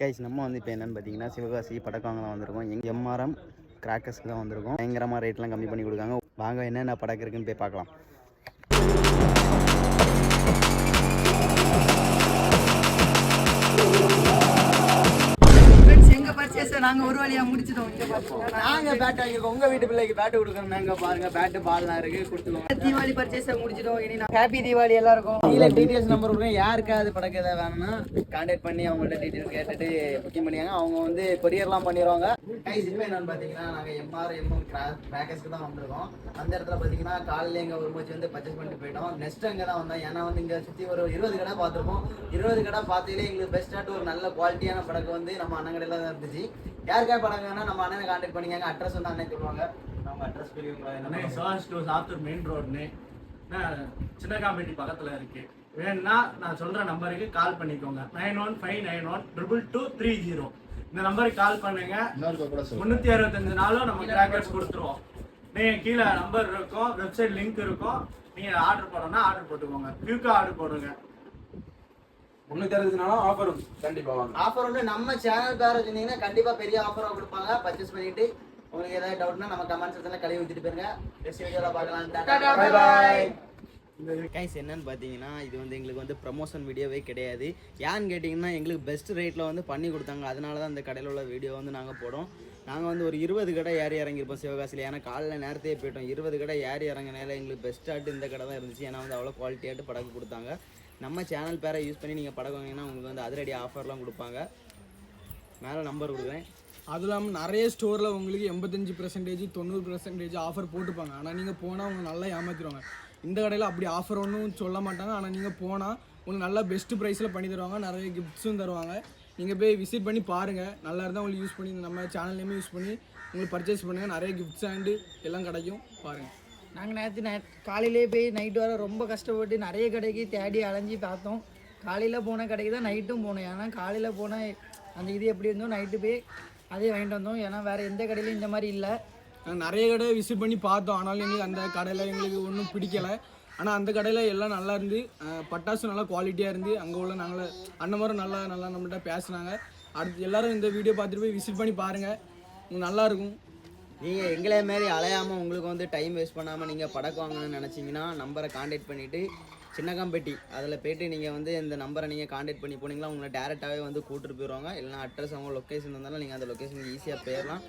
Guys நம்ம வந்து இப்போ என்னென்னு பார்த்தீங்கன்னா சிவகாசி படக்காங்கலாம் வந்திருக்கோம். எங்கள் எம்ஆர்எம் கிராக்கர்ஸ்க்கு தான் வந்திருக்கோம். பயங்கரமாக ரேட்லாம் கம்மி பண்ணி கொடுக்காங்க. வாங்க என்னென்ன படக்கு இருக்குன்னு போய் பார்க்கலாம். எங்க பர்ச்சேஸ் நாங்க ஒரு வழியா முடிச்சிட்டோம். நாங்கள் பேட் வாங்கியிருக்கோம் உங்கள் வீட்டு பிள்ளைக்கு பேட்டு கொடுக்குறோம் நாங்கள் பாருங்கள் பேட்டு பால்லாம் இருக்குது கொடுத்துருவோம். தீபாவளி பர்ச்சேஸ் முடிச்சிட்டோம். இனி நான் ஹாப்பி தீபாவளி எல்லாருக்கும். கீழே டீட்டெயில்ஸ் நம்பர் கொடுக்குறேன் யாருக்காவது படக்கு எதாவது வேணும்னா கான்டாக்ட் பண்ணி அவங்கள்ட்ட டீட்டெயில்ஸ் கேட்டுட்டு புக்கிங் பண்ணியாங்க அவங்க வந்து கொரியர்லாம் பண்ணிடுவாங்க. கைஸ் இப்போ என்னன்னு பார்த்தீங்கன்னா நாங்கள் எம்ஆர் எம்எம் கிராக்கர்ஸ்க்கு தான் வந்திருக்கோம். அந்த இடத்துல பார்த்தீங்கன்னா காலையில் எங்கள் ஒரு மூச்சு வந்து பர்ச்சேஸ் பண்ணிட்டு போயிட்டோம். நெக்ஸ்ட் அங்கே தான் வந்தோம். ஏன்னா வந்து இங்கே சுற்றி ஒரு இருபது கடை பார்த்துருப்போம். இருபது கடை பார்த்ததுலேயே எங்களுக்கு பெஸ்ட்டாட்டு ஒரு நல்ல குவாலிட்டியான படகு வந்து நம்ம அண்ணன் கடையில் தான் இருந்துச்சு. யாருக்காக படம் வேணா நம்ம அண்ணனை கான்டாக்ட் பண்ணிக்காங்க. அட்ரஸ் வந்து அண்ணன் சொல்லுவாங்க நம்ம அட்ரஸ் பெரியவங்க சுபாஷ் ஸ்டோர்ஸ் ஆத்தூர் மெயின் ரோடுன்னு சின்னகாம்பேட்டி பக்கத்தில் இருக்கு. வேணும்னா நான் சொல்ற நம்பருக்கு கால் பண்ணிக்கோங்க. Nine one five nine one triple two three zero இந்த நம்பருக்கு கால் பண்ணுங்க. முந்நூற்றி அறுபத்தஞ்சு நாளும் நம்ம கிராக்கர்ஸ் கொடுத்துருவோம். நீங்க கீழே நம்பர் இருக்கும். வெப்சைட் லிங்க் இருக்கும். நீங்க ஆர்டர் போடணும்னா ஆர்டர் போட்டுக்கோங்க. குயிக்கா ஆர்டர் போடுங்க. முன்னூத்தி அறுபது நாளும் ஆஃபர் உண்டு. கண்டிப்பா வாங்க. ஆஃபர் வந்து நம்ம சேனல் பேர சொன்னீங்கன்னா கண்டிப்பா பெரிய ஆஃபரா கொடுப்பாங்க. பர்ச்சேஸ் பண்ணிட்டு உங்களுக்கு ஏதாவது டவுட்னா நம்ம கமெண்ட் செக்ஷன்ல கழுவி ஊத்திட்டு போயிருங்க. நெக்ஸ்ட் வீடியோல பார்க்கலாம். Bye bye. கைஸ் என்னன்னு பார்த்தீங்கன்னா இது வந்து எங்களுக்கு வந்து ப்ரமோஷன் வீடியோவே கிடையாது. ஏன்னு கேட்டிங்கன்னா எங்களுக்கு பெஸ்ட் ரேட்டில் வந்து பண்ணி கொடுத்தாங்க. அதனால தான் இந்த கடையில் உள்ள வீடியோ வந்து நாங்கள் போடும் நாங்கள் வந்து ஒரு இருபது கடை ஏறி இறங்கியிருப்போம் சிவகாசியில். ஏன்னா காலைல நேரத்தையே போயிட்டோம். இருபது கடை ஏறி இறங்கினால எங்களுக்கு பெஸ்ட்டாட்டு இந்த கடை தான் இருந்துச்சு. ஏன்னா வந்து அவ்வளோ குவாலிட்டியாட்டு படகு கொடுத்தாங்க. நம்ம சேனல் பேரை யூஸ் பண்ணி நீங்கள் படகு வாங்கினீங்கன்னா உங்களுக்கு வந்து அதிரடி ஆஃபர்லாம் கொடுப்பாங்க. மேலே நம்பர் கொடுக்குறேன். அதுவும் இல்லாமல் நிறைய ஸ்டோரில் உங்களுக்கு எண்பத்தஞ்சு பர்சன்டேஜ் தொண்ணூறு பர்சன்டேஜ் ஆஃபர் போட்டுப்பாங்க. ஆனால் நீங்கள் போனால் அவங்க நல்லா ஏமாற்றிடுவாங்க இந்த கடையில் அப்படி ஆஃபர் ஒன்றும் சொல்ல மாட்டாங்க. ஆனால் நீங்கள் போனால் உங்களுக்கு நல்லா பெஸ்ட்டு ப்ரைஸில் பண்ணி தருவாங்க. நிறைய கிஃப்ட்ஸும் தருவாங்க. நீங்கள் போய் விசிட் பண்ணி பாருங்கள் நல்லா இருந்தால் உங்களுக்கு யூஸ் பண்ணி நம்ம சேனல்லையுமே யூஸ் பண்ணி உங்களுக்கு பர்ச்சேஸ் பண்ணுங்கள் நிறைய கிஃப்ட்ஸ் அண்டு எல்லாம் கிடைக்கும். பாருங்கள் நாங்கள் நேற்று நைட் காலையிலே போய் நைட்டு வர ரொம்ப கஷ்டப்பட்டு நிறைய கடைக்கு தேடி அலைஞ்சு பார்த்தோம். காலையில் போன கடைக்கு தான் நைட்டும் போனோம். ஏன்னா காலையில் போன அந்த இது எப்படி இருந்தோ நைட்டு போய் அதே வாங்கிட்டு வந்தோம். ஏன்னா வேறு எந்த கடையிலையும் இந்த மாதிரி இல்லை. நாங்கள் நிறைய கடை விசிட் பண்ணி பார்த்தோம். ஆனாலும் எங்களுக்கு அந்த கடையில் எங்களுக்கு ஒன்றும் பிடிக்கல. ஆனால் அந்த கடையில் எல்லாம் நல்லா இருந்து பட்டாசும் பட்டாசு நல்லா குவாலிட்டியாக இருந்து அங்கே உள்ள நாங்கள் அண்ணன் நல்லா நல்லா நம்மகிட்ட பேசுனாங்க. அடுத்து எல்லாரும் இந்த வீடியோ பார்த்துட்டு போய் விசிட் பண்ணி பாருங்கள் நல்லாயிருக்கும் நீங்கள் எங்களே மாரி அலையாமல் உங்களுக்கு வந்து டைம் வேஸ்ட் பண்ணாமல் நீங்கள் படக்கு வாங்கணும்னு நினச்சிங்கன்னா நம்பரை காண்டாக்ட் பண்ணிவிட்டு சின்னகாம்பட்டி அதில் போய்ட்டு நீங்கள் வந்து இந்த நம்பரை நீங்கள் காண்டாக்ட் பண்ணி போனீங்களா உங்களை டேரெக்டாகவே வந்து கூப்பிட்டு போயிடுவாங்க இல்லைனா அட்ரஸ் அவங்க லொக்கேஷன் இருந்தாலும் நீங்கள் அந்த லொக்கேஷனுக்கு ஈஸியாக போயிடலாம்.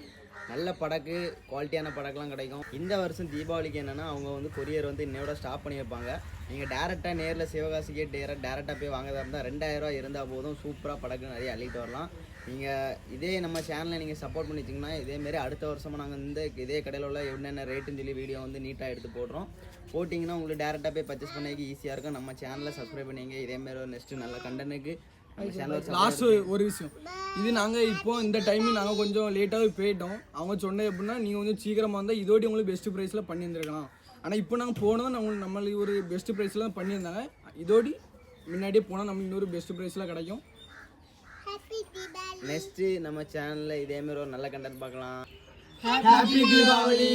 நல்ல படக்கு குவாலிட்டியான படக்குலாம் கிடைக்கும். இந்த வருஷம் தீபாவளிக்கு என்னென்னா அவங்க வந்து கொரியர் வந்து இன்னையோட ஸ்டாப் பண்ணி வைப்பாங்க. நீங்கள் டேரெக்டாக நேரில் சிவகாசிக்கே டேரக்ட் டேரெக்டாக போய் வாங்கதா இருந்தால் ரெண்டாயிரரூவா இருந்தால் போதும். சூப்பராக படக்கு நிறைய அள்ளிட்டு வரலாம். நீங்கள் இதே நம்ம சேனலை நீங்கள் சப்போர்ட் பண்ணிச்சிங்கன்னா இதேமாரி அடுத்த வருஷமாக நாங்கள் இந்த இதே கடையில் உள்ள என்னென்ன ரேட்டுன்னு சொல்லி வீடியோ வந்து நீட்டாக எடுத்து போடுறோம். போட்டிங்கன்னா உங்களுக்கு டேரெக்டாக போய் பர்ச்சேஸ் பண்ணிக்க ஈஸியாக இருக்கும். நம்ம சேனலை சப்ஸ்கிரைப் பண்ணிங்க. இதேமாரி ஒரு நெக்ஸ்ட்டு நல்ல கண்டனுக்கு லாஸ்ட் ஒரு விஷயம். இது நாங்கள் இப்போ இந்த டைம் நாங்கள் கொஞ்சம் லேட்டாகவே போயிட்டோம். அவங்க சொன்னது எப்படின்னா நீங்கள் கொஞ்சம் சீக்கிரமாக வந்தால் இதோட உங்களுக்கு பெஸ்ட் ப்ரைஸில் பண்ணியிருந்துருக்கலாம். ஆனால் இப்போ நாங்கள் போனதும் நம்ம நம்மளுக்கு ஒரு பெஸ்ட் ப்ரைஸில் பண்ணியிருந்தாங்க. இதோடி முன்னாடியே போனால் நம்மளுக்கு இன்னொரு பெஸ்ட் ப்ரைஸில் கிடைக்கும். நெக்ஸ்ட்டு நம்ம சேனலில் இதேமாரி ஒரு நல்ல கண்டென்ட் பார்க்கலாம். ஹாப்பி தீபாவளி